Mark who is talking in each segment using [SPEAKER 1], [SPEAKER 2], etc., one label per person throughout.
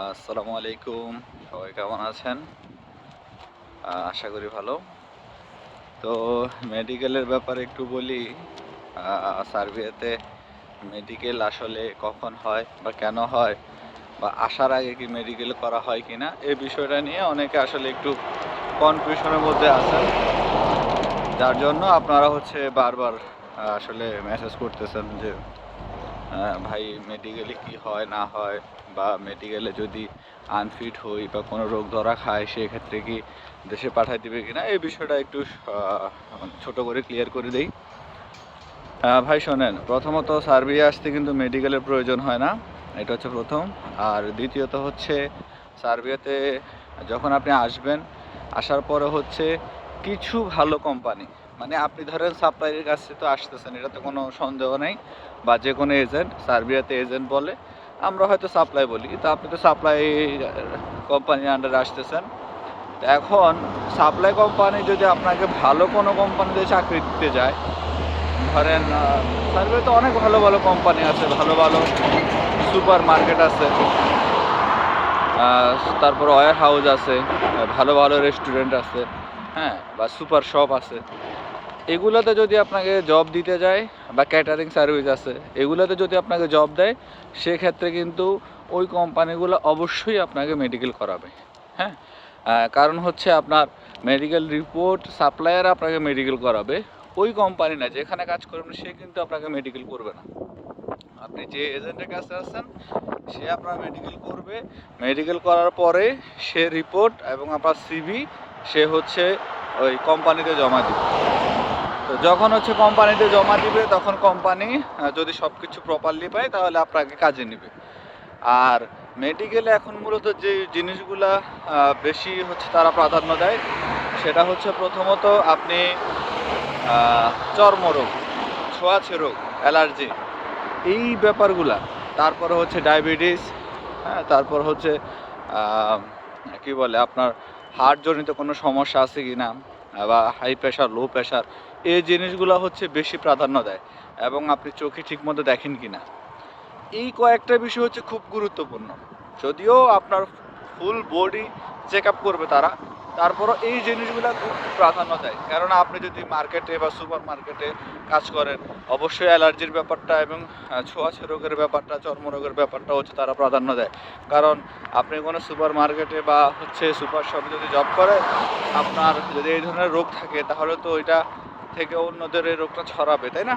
[SPEAKER 1] আসসালামু আলাইকুম। সবাই কেমন আছেন? আশা করি ভালো। তো মেডিকেলের ব্যাপারে একটু বলি আহ, সার্বিয়াতে মেডিকেল আসলে কখন হয় বা কেন হয় বা আসার আগে কি মেডিকেল করা হয় কিনা এই বিষয়টা নিয়ে অনেকে আসলে একটু কনফিউশনের মধ্যে আছেন। যার জন্য আপনারা হচ্ছে বারবার আসলে মেসেজ করতেছেন যে ভাই মেডিকেলে কি হয়, না হয়, বা মেডিকেলে যদি আনফিট হই বা কোনো রোগ ধরা খায়, সেক্ষেত্রে কি দেশে পাঠাই দিবে কিনা? এই বিষয়টা একটু ছোট করে ক্লিয়ার করে দেই। ভাই, শোনেন, প্রথমত সার্বিয়া আসতে কিন্তু মেডিকেলের প্রয়োজন হয় না, এটা হচ্ছে প্রথম। আর দ্বিতীয়ত হচ্ছে সার্বিয়াতে যখন আপনি আসবেন, আসার পরে হচ্ছে কিছু ভালো কোম্পানি মানে আপনি ধরেন সাপ্লাইয়ের কাছে তো আসতেছেন, এটা তো কোনো সন্দেহ নেই বা যে কোনো এজেন্ট সার্বিয়াতে এজেন্ট বলে, আমরা হয়তো সাপ্লাই বলি। তো আপনি তো সাপ্লাই কোম্পানির আন্ডারে আসতেছেন। এখন সাপ্লাই কোম্পানি যদি আপনাকে ভালো কোনো কোম্পানিতে চাকরি দিতে যায়, ধরেন সার্বিয়াতে অনেক ভালো ভালো কোম্পানি আছে, ভালো ভালো সুপার মার্কেট আছে তারপর ওয়ার হাউস আছে, ভালো ভালো রেস্টুরেন্ট আছে হ্যাঁ বা সুপার শপ আছে। এগুলোতে যদি আপনাকে জব দিতে যায় বা ক্যাটারিং সার্ভিস আছে, এগুলোতে যদি আপনাকে জব দেয়, সেক্ষেত্রে কিন্তু ওই কোম্পানিগুলো অবশ্যই আপনাকে মেডিকেল করাবে। হ্যাঁ? কারণ হচ্ছে আপনার মেডিকেল রিপোর্ট সাপ্লায়ার আপনাকে মেডিকেল করাবে। ওই কোম্পানি না, যেখানে কাজ করবেন, সে কিন্তু আপনাকে মেডিকেল করবে না। আপনি যে এজেন্টের কাছে আছেন, সে আপনার মেডিকেল করবে। মেডিকেল করার পরে সে রিপোর্ট এবং আপনার সিভি সে হচ্ছে ওই কোম্পানিতে জমা দিবে। তো যখন হচ্ছে কোম্পানিতে জমা দিবে, তখন কোম্পানি যদি সব কিছু প্রপারলি পায়, তাহলে আপনাকে কাজে নেবে। আর মেডিকেলে এখন মূলত যে জিনিসগুলা বেশি হচ্ছে তারা প্রাধান্য দেয়, সেটা হচ্ছে প্রথমত আপনি চর্মরোগ ছোঁয়াছে রোগ অ্যালার্জি, এই ব্যাপারগুলা। তারপরে হচ্ছে ডায়াবেটিস হ্যাঁ তারপর হচ্ছে কি বলে আপনার হার্টজনিত কোনো সমস্যা আছে কি না বা হাই প্রেশার লো প্রেশার এই জিনিসগুলো হচ্ছে বেশি প্রাধান্য দেয় এবং আপনি চোখে ঠিকমতো দেখেন কি না এই কয়েকটা বিষয় হচ্ছে খুব গুরুত্বপূর্ণ। যদিও আপনার ফুল বডি চেক আপ করবে তারা, তারপরও এই জিনিসগুলো খুব প্রাধান্য দেয়। কারণ আপনি যদি মার্কেটে বা সুপার মার্কেটে কাজ করেন, অবশ্যই অ্যালার্জির ব্যাপারটা এবং ছোঁয়াছে রোগের ব্যাপারটা, চর্মরোগের ব্যাপারটা হচ্ছে তারা প্রাধান্য দেয়। কারণ আপনি কোনো সুপার মার্কেটে বা হচ্ছে সুপার শপে যদি জব করেন, আপনার যদি এই ধরনের রোগ থাকে, তাহলে তো ওইটা থেকে অন্যদের এই রোগটা ছড়াবে, তাই না?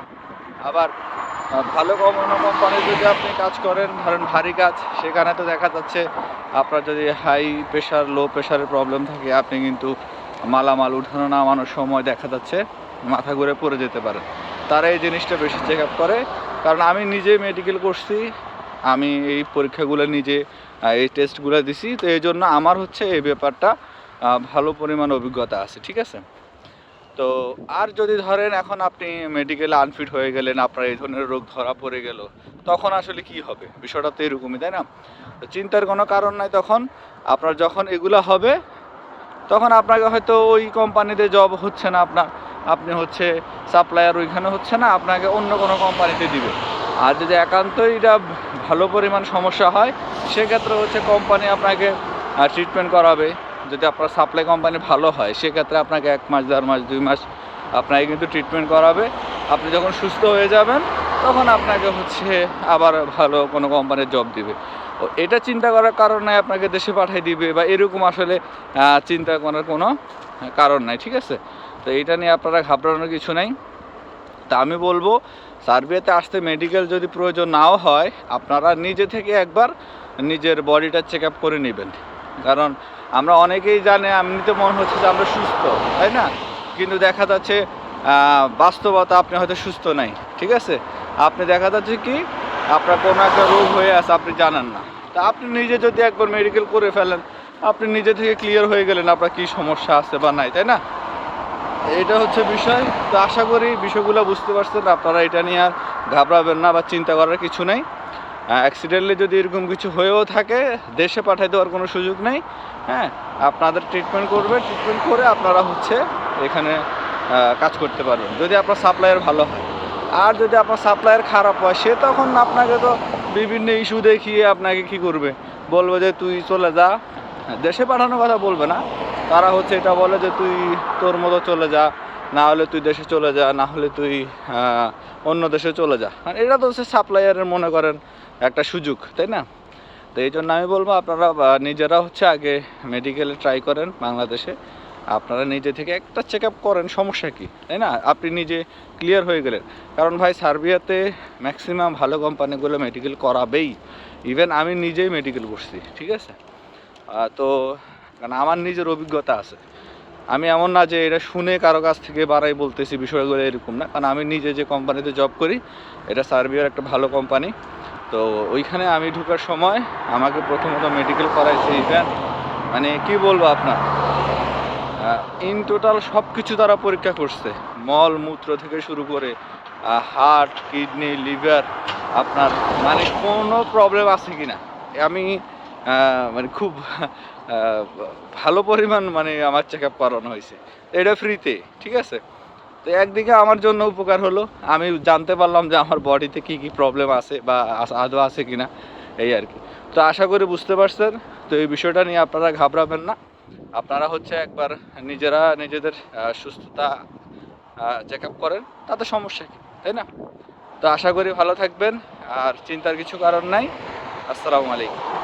[SPEAKER 1] আবার ভালো কোনো কোম্পানি যদি আপনি কাজ করেন, ধরেন ভারী কাজ, সেখানে তো দেখা যাচ্ছে আপনার যদি হাই প্রেশার লো প্রেশারের প্রবলেম থাকে, আপনি কিন্তু মালামাল উঠানো, নামানোর সময় দেখা যাচ্ছে মাথা ঘুরে পড়ে যেতে পারে। তারা এই জিনিসটা বেশি চেক আপ করে। কারণ আমি নিজে মেডিকেল করছি, আমি এই পরীক্ষাগুলো নিজে এই টেস্টগুলো দিছি, তো এই জন্য আমার হচ্ছে এই ব্যাপারটা ভালো পরিমাণ অভিজ্ঞতা আছে, ঠিক আছে? তো আর যদি ধরেন এখন আপনি মেডিকেলে আনফিট হয়ে গেলেন, আপনার এই ধরনের রোগ ধরা পড়ে গেল, তখন আসলে কি হবে? বিষয়টা তো এরকমই, তাই না? তো চিন্তার কোনো কারণ নাই তখন। আপনার যখন এগুলো হবে, তখন আপনাকে হয়তো ওই কোম্পানিতে জব হচ্ছে না আপনার। আপনি হচ্ছে সাপ্লায়ার ওইখানে হচ্ছে না, আপনাকে অন্য কোনো কোম্পানিতে দিবে। আর যদি একান্তই এটা ভালো পরিমাণ সমস্যা হয়, সেক্ষেত্রে হচ্ছে কোম্পানি আপনাকে ট্রিটমেন্ট করাবে। যদি আপনার সাপ্লাই কোম্পানি ভালো হয়, সেক্ষেত্রে আপনাকে এক মাস, দেড় মাস, দুই মাস আপনাকে কিন্তু ট্রিটমেন্ট করাবে। আপনি যখন সুস্থ হয়ে যাবেন, তখন আপনাকে হচ্ছে আবার ভালো কোনো কোম্পানির জব দিবে। এটা চিন্তা করার কারণ কারণে আপনাকে দেশে পাঠিয়ে দিবে বা এরকম আসলে চিন্তা করার কোনো কারণ নাই, ঠিক আছে? তো এটা নিয়ে আপনারা ঘাবড়ানোর কিছু নাই। তা আমি বলব, সার্বিয়াতে আসতে মেডিকেল যদি প্রয়োজন নাও হয়, আপনারা নিজে থেকে একবার নিজের বডিটা চেক আপ করে নেবেন। কারণ আমরা অনেকেই জানে এমনিতে মনে হচ্ছে যে আমরা সুস্থ, তাই না? কিন্তু দেখা যাচ্ছে বাস্তবতা আপনি হয়তো সুস্থ নাই, ঠিক আছে? আপনি দেখা যাচ্ছে কি, আপনার কোনো একটা রোগ হয়ে আছে, আপনি জানেন না। তা আপনি নিজে যদি একবার মেডিকেল করে ফেলেন, আপনি নিজে থেকে ক্লিয়ার হয়ে গেলেন আপনার কী সমস্যা আছে বা নাই, তাই না? এটা হচ্ছে বিষয়। তো আশা করি বিষয়গুলো বুঝতে পারছেন, আপনারা এটা নিয়ে আর ঘাবড়াবেন না বা চিন্তা করার কিছু নেই। অ্যাক্সিডেন্টলি যদি এরকম কিছু হয়েও থাকে, দেশে পাঠিয়ে দেওয়ার কোনো সুযোগ নেই হ্যাঁ? আপনাদের ট্রিটমেন্ট করবে ট্রিটমেন্ট করে আপনারা হচ্ছে এখানে কাজ করতে পারবেন, যদি আপনার সাপ্লাইয়ের ভালো হয়। আর যদি আপনার সাপ্লাইয়ের খারাপ হয়, সে তখন আপনাকে তো বিভিন্ন ইস্যু দেখিয়ে আপনাকে কি করবে? বলবে যে, তুই চলে যা। দেশে পাঠানোর কথা বলবে না। তারা হচ্ছে এটা বলে যে, তুই তোর মতো চলে যা। না হলে তুই দেশে চলে যা, না হলে তুই অন্য দেশে চলে যা। আর এটা তো হচ্ছে সাপ্লায়ারের মনে করেন একটা সুযোগ, তাই না? তো এই জন্য আমি বলব আপনারা নিজেরা হচ্ছে আগে মেডিকেলে ট্রাই করেন বাংলাদেশে। আপনারা নিজে থেকে একটা চেক আপ করেন, সমস্যা কি, তাই না? আপনি নিজে ক্লিয়ার হয়ে গেলেন। কারণ ভাই, সার্বিয়াতে ম্যাক্সিমাম ভালো কোম্পানিগুলো মেডিকেল করাবেই। ইভেন আমি নিজেই মেডিকেল করছি, ঠিক আছে? তো, কারণ আমার নিজের অভিজ্ঞতা আছে। আমি এমন না যে এটা শুনে কারও কাছ থেকে বাড়াই বলতেছি, বিষয়গুলো এরকম না। কারণ আমি নিজে যে কোম্পানিতে জব করি, এটা সার্বিয়ার একটা ভালো কোম্পানি তো ওইখানে আমি ঢুকার সময় আমাকে প্রথমত মেডিকেল করাইছে ইভেন মানে কি বলব আপনার? ইন টোটাল সব কিছু তারা পরীক্ষা করছে। মল, মূত্র থেকে শুরু করে হার্ট কিডনি লিভার আপনার মানে কোনো প্রবলেম আছে কি না আমি মানে খুব ভালো পরিমাণ মানে আমার চেক আপ করানো হয়েছে। এটা ফ্রিতে ঠিক আছে? তো একদিকে আমার জন্য উপকার হলো, আমি জানতে পারলাম যে আমার বডিতে কি কি প্রবলেম আছে বা আদৌ আছে কি না এই আর কি। তো আশা করি বুঝতে পারছেন, তো এই বিষয়টা নিয়ে আপনারা ঘাবড়াবেন না। আপনারা হচ্ছে একবার নিজেরা নিজেদের সুস্থতা চেক আপ করেন, তাতে সমস্যা কি, তাই না? তো আশা করি ভালো থাকবেন, আর চিন্তার কিছু কারণ নাই। আসসালামু আলাইকুম।